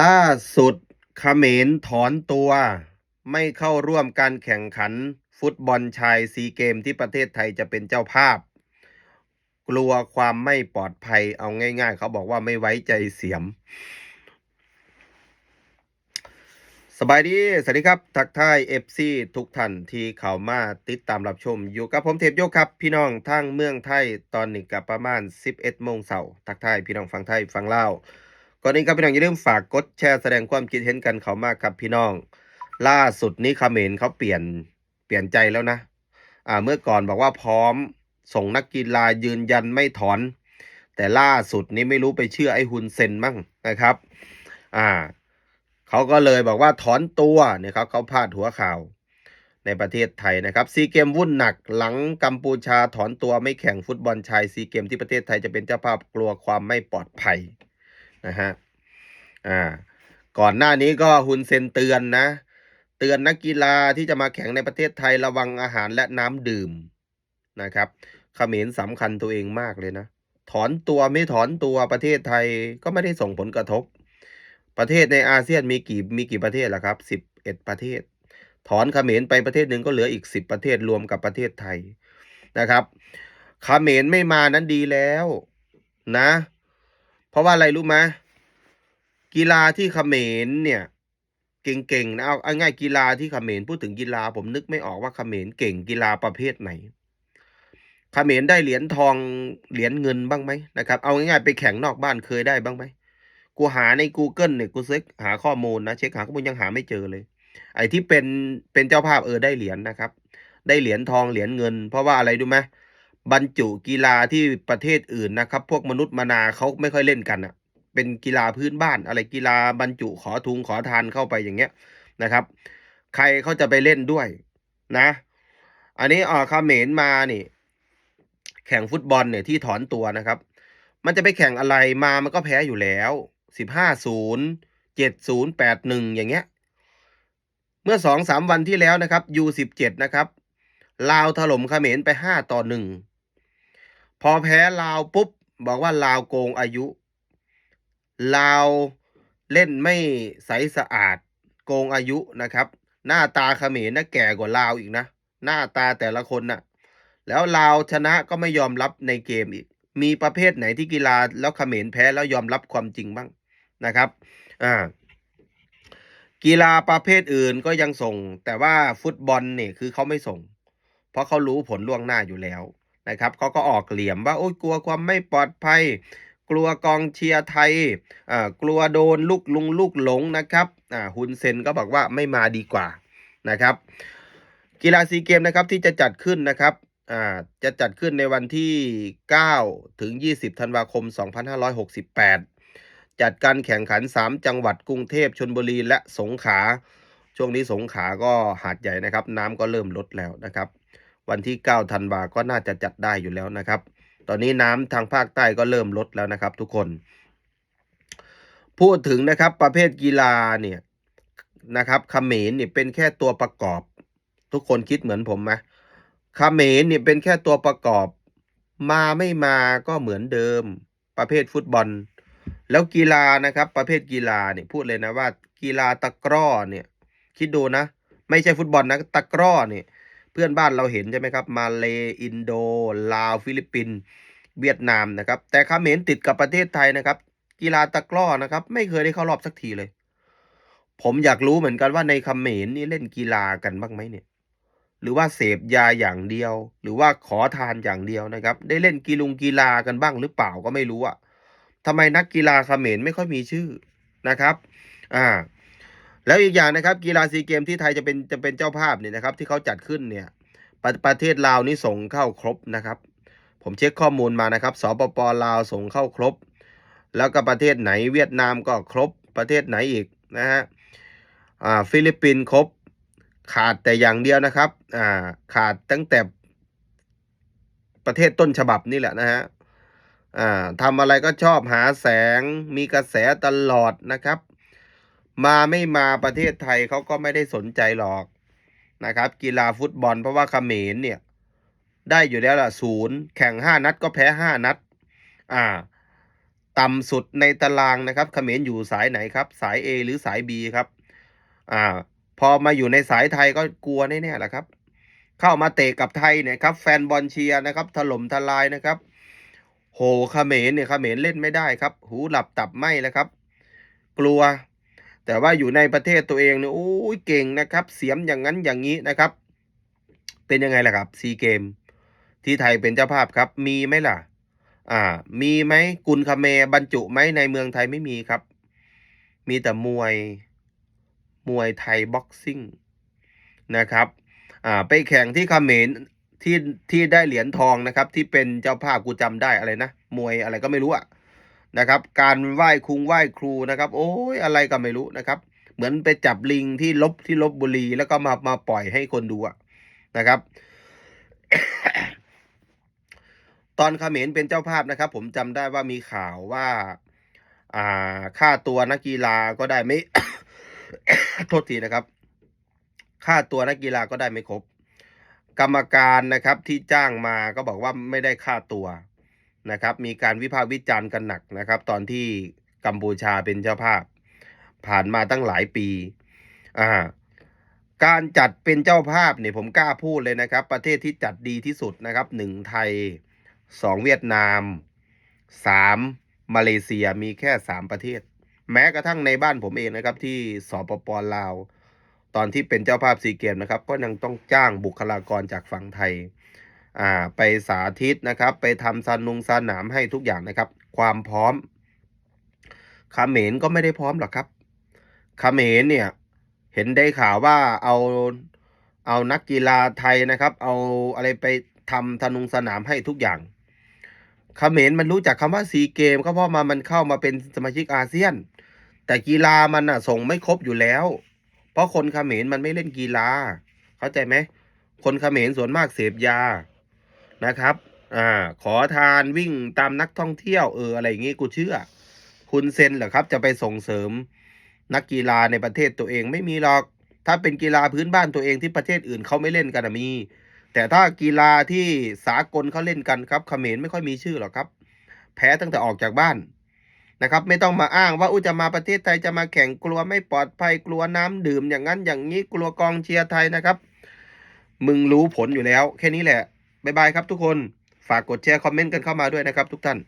ล่าสุดเขมรถอนตัว ไม่เข้าร่วมการแข่งขัน ฟุตบอลชายซีเกมที่ประเทศไทยจะเป็นเจ้าภาพ กลัวความไม่ปลอดภัยเอาง่ายๆ เขาบอกว่าไม่ไว้ใจเสียม สบายดี สวัสดีครับ ทักทายเอฟซีทุกท่านที่เข้ามาติดตามรับชม อยู่กับผมเทพโยกครับ พี่น้องทั้งเมืองไทยตอนนี้กับประมาณ 11โมงเสาร์ทักทายพี่น้องฟังไทยฟังเล่าว ก่อนนี้ครับพี่น้องอย่าลืมฝากกดแชร์แสดงความคิดเห็นกันเขามากครับพี่น้อง ล่าสุดนี้เขมรเขาเปลี่ยนเปลี่ยนใจแล้วนะ อ่าเมื่อก่อนบอกว่าพร้อมส่งนักกีฬายืนยันไม่ถอน แต่ล่าสุดนี้ไม่รู้ไปเชื่อไอ้ฮุนเซนมั่งนะครับ อ่าเขาก็เลยบอกว่าถอนตัวเนี่ยครับเขาพาดหัวข่าวในประเทศไทยนะครับซีเกมวุ่นหนักหลังกัมพูชาถอนตัวไม่แข่งฟุตบอลชายซีเกมที่ประเทศไทยจะเป็นเจ้าภาพกลัวความไม่ปลอดภัย นะฮะอ่าก่อนหน้านี้ก็ฮุนเซนเตือนนะ เตือนนักกีฬาที่จะมาแข่งในประเทศไทยระวังอาหารและน้ำดื่มนะครับเขมรสำคัญตัวเองมากเลยนะ ถอนตัวไม่ถอนตัวประเทศไทยก็ไม่ได้ส่งผลกระทบ ประเทศในอาเซียนมีกี่มีกี่ประเทศล่ะครับสิบเอ็ดประเทศ ถอนเขมรไปประเทศหนึ่งก็เหลืออีกสิบประเทศรวมกับประเทศไทยนะครับเขมรไม่มานั้นดีแล้วนะ เพราะว่าอะไรรู้ไหมกีฬาที่เขมรเนี่ยเก่งๆนะเอาเอาง่ายกีฬาที่เขมรพูดถึงกีฬาผมนึกไม่ออกว่าเขมรเก่งกีฬาประเภทไหนเขมรได้เหรียญทองเหรียญเงินบ้างไหมนะครับ เอาง่ายๆไปแข่งนอกบ้านเคยได้บ้างไหมกูหาใน Google เนี่ยกูเช็คหาข้อมูลนะเช็คหาข้อมูลยังหาไม่เจอเลย ไอ้ที่เป็นเป็นเจ้าภาพเออได้เหรียญนะครับ ได้เหรียญทองเหรียญเงิน เพราะว่าอะไรดูไหม บรรจุกีฬาที่ประเทศอื่นนะครับ พวกมนุษย์มนาเขาไม่ค่อยเล่นกันอะ่ะเป็นกีฬาพื้นบ้าน อะไรกีฬาบรรจุขอทุงขอทานเข้าไปอย่างเงี้ยนะครับ ใครเขาจะไปเล่นด้วยนะ อันนี้อ่อคาเมรมานี่แข่งฟุตบอลเนี่ยที่ถอนตัวนะครับ มันจะไปแข่งอะไรมามันก็แพ้อยู่แล้วสิบห้าศูนย์เจ็ดศูนย์แปดหนึ่งอย่างเงี้ย เมื่อสองสามวันที่แล้วนะครับยูสิบเจ็ดนะครับลาวถล่มเขมรไปห้าต่อหนึ่ง พอแพ้ลาวปุ๊บ บอกว่าลาวโกงอายุ ลาวเล่นไม่ใสสะอาดโกงอายุนะครับ หน้าตาเขมรนะแก่กว่าลาวอีกนะ หน้าตาแต่ละคนน่ะ แล้วลาวชนะก็ไม่ยอมรับในเกมอีก มีประเภทไหนที่กีฬาแล้วเขมรแพ้แล้วยอมรับความจริงบ้างนะครับ อ่า กีฬาประเภทอื่นก็ยังส่ง แต่ว่าฟุตบอลเนี่ยคือเขาไม่ส่ง เพราะเขารู้ผลล่วงหน้าอยู่แล้ว นะครับเขาก็ออกเหลี่ยมว่าโอ้ยกลัวความไม่ปลอดภัย กลัวกองเชียร์ไทยอ่ากลัวโดนลูกลุงลูกหลงนะครับอ่าฮุนเซนก็บอกว่าไม่มาดีกว่านะครับกีฬาซีเกมนะครับที่จะจัดขึ้นนะครับอ่าจะจัดขึ้นในวันที่ 9 ถึง 20 ธันวาคม 2568 จัดการแข่งขัน 3 จังหวัดกรุงเทพชนบุรีและสงขลาช่วงนี้สงขลาก็หาดใหญ่นะครับ น้ำก็เริ่มลดแล้วนะครับ วันที่9ธันวาก็น่าจะจัดได้อยู่แล้วนะครับ ตอนนี้น้ำทางภาคใต้ก็เริ่มลดแล้วนะครับ ทุกคน พูดถึงนะครับประเภทกีฬาเนี่ยนะครับเขมรเนี่ยเป็นแค่ตัวประกอบ ทุกคนคิดเหมือนผมไหมเขมรเนี่ยเป็นแค่ตัวประกอบ มาไม่มาก็เหมือนเดิม ประเภทฟุตบอล แล้วกีฬานะครับ ประเภทกีฬาเนี่ยพูดเลยนะว่า กีฬาตะกร้อเนี่ย คิดดูนะ ไม่ใช่ฟุตบอลนะตะกร้อเนี่ย เพื่อนบ้านเราเห็นใช่ไหมครับ มาเลอินโด ลาว ฟิลิปปินส์เวียดนามนะครับ แต่เขมรติดกับประเทศไทยนะครับ กีฬาตะกร้อนะครับ ไม่เคยได้เข้ารอบสักทีเลย ผมอยากรู้เหมือนกันว่าในเขมรนี่เล่นกีฬากันบ้างไหมเนี่ย หรือว่าเสพยาอย่างเดียว หรือว่าขอทานอย่างเดียวนะครับ ได้เล่นกีฬงกีฬากันบ้างหรือเปล่าก็ไม่รู้อะทำไมนักกีฬาเขมรไม่ค่อยมีชื่อนะครับ อ่า แล้วอีกอย่างนะครับ กีฬาซีเกมที่ไทยจะเป็นจะเป็นเจ้าภาพเนี่ยนะครับ ที่เขาจัดขึ้นเนี่ยประประเทศลาวนี่ส่งเข้าครบนะครับ ผมเช็คข้อมูลมานะครับสปปลาวส่งเข้าครบ แล้วก็ประเทศไหนเวียดนามก็ครบประเทศไหนอีกนะฮะอ่าฟิลิปปินส์ครบ ขาดแต่อย่างเดียวนะครับอ่าขาดตั้งแต่ประเทศต้นฉบับนี่แหละนะฮะอ่าทำอะไรก็ชอบหาแสงมีกระแสตลอดนะครับ มาไม่มาประเทศไทยเขาก็ไม่ได้สนใจหรอกนะครับ กีฬาฟุตบอลเพราะว่าเขมรเนี่ย ได้อยู่แล้วล่ะศูนย์แข่งห้านัดก็แพ้ห้านัด อ่า ต่ำสุดในตารางนะครับเขมรอยู่สายไหนครับ สาย A หรือสาย B ครับ อ่า พอมาอยู่ในสายไทยก็กลัวแน่ๆแหละครับ เข้ามาเตะกับไทยเนี่ยครับ แฟนบอลเชียร์นะครับ ถล่มทลายนะครับ โหเขมรเนี่ยเขมรเล่นไม่ได้ครับ หูหลับตับไหมแล้วครับ กลัว แต่ว่าอยู่ในประเทศตัวเองเนี่ยโอ้ยเก่งนะครับ เสียมอย่างนั้นอย่างนี้นะครับ เป็นยังไงล่ะครับซีเกม ที่ไทยเป็นเจ้าภาพครับ มีไหมล่ะ อ่า มีไหมกุลคาเมบรรจุไหมในเมืองไทยไม่มีครับ มีแต่มวยมวยไทยบ็อกซิ่งนะครับ อ่า ไปแข่งที่คาเมรที่ที่ได้เหรียญทองนะครับ ที่เป็นเจ้าภาพกูจำได้อะไรนะมวยอะไรก็ไม่รู้อะ นะครับ การไหว้คุงไหว้ครูนะครับ โอ้ยอะไรก็ไม่รู้นะครับ เหมือนไปจับลิงที่ลบที่ลบบุรีแล้วก็มามาปล่อยให้คนดูอะนะครับ ตอนเขมรเป็นเจ้าภาพนะครับ ผมจำได้ว่ามีข่าวว่า อ่าค่าตัวนักกีฬาก็ได้ไม่โทษทีนะครับ ค่าตัวนักกีฬาก็ได้ไม่ครบ กรรมการนะครับที่จ้างมาก็บอกว่าไม่ได้ค่าตัว นะครับมีการวิพากษ์วิจารณ์กันหนักนะครับ ตอนที่กัมพูชาเป็นเจ้าภาพ ผ่านมาตั้งหลายปีอ่าการจัดเป็นเจ้าภาพเนี่ยผมกล้าพูดเลยนะครับ ประเทศที่จัดดีที่สุดนะครับหนึ่งไทยสองเวียดนามสามมาเลเซียมีแค่สามประเทศ แม้กระทั่งในบ้านผมเองนะครับที่สปปลาว ตอนที่เป็นเจ้าภาพซีเกมนะครับ ก็ยังต้องจ้างบุคลากรจากฝั่งไทย อ่าไปสาธิตนะครับ ไปทำสนุงสนามให้ทุกอย่างนะครับ ความพร้อมเขมรก็ไม่ได้พร้อมหรอกครับเขมรเนี่ยเห็นได้ข่าวว่าเอาเอานักกีฬาไทยนะครับ เอาอะไรไปทำธนุงสนามให้ทุกอย่างเขมรมันรู้จักคำว่าซีเกมก็เพราะมามันเข้ามาเป็นสมาชิกอาเซียน แต่กีฬามันอะส่งไม่ครบอยู่แล้ว เพราะคนเขมรมันไม่เล่นกีฬา เข้าใจไหมคนเขมรส่วนมากเสพยา นะครับอ่าขอทานวิ่งตามนักท่องเที่ยวเอออะไรอย่างงี้กูเชื่อ คุณเซนเหรอครับ จะไปส่งเสริมนักกีฬาในประเทศตัวเองไม่มีหรอก ถ้าเป็นกีฬาพื้นบ้านตัวเองที่ประเทศอื่นเขาไม่เล่นกันมี แต่ถ้ากีฬาที่สากลเขาเล่นกันครับเขมรไม่ค่อยมีชื่อหรอกครับ แพ้ตั้งแต่ออกจากบ้านนะครับไม่ต้องมาอ้างว่าอุยจะมาประเทศไทยจะมาแข่งกลัวไม่ปลอดภัยกลัวน้ำดื่มอย่างนั้นอย่างนี้กลัวกองเชียร์ไทยนะครับ มึงรู้ผลอยู่แล้ว แค่นี้แหละ บ๊ายบายครับทุกคน ฝากกดแชร์คอมเมนต์กันเข้ามาด้วยนะครับทุกท่าน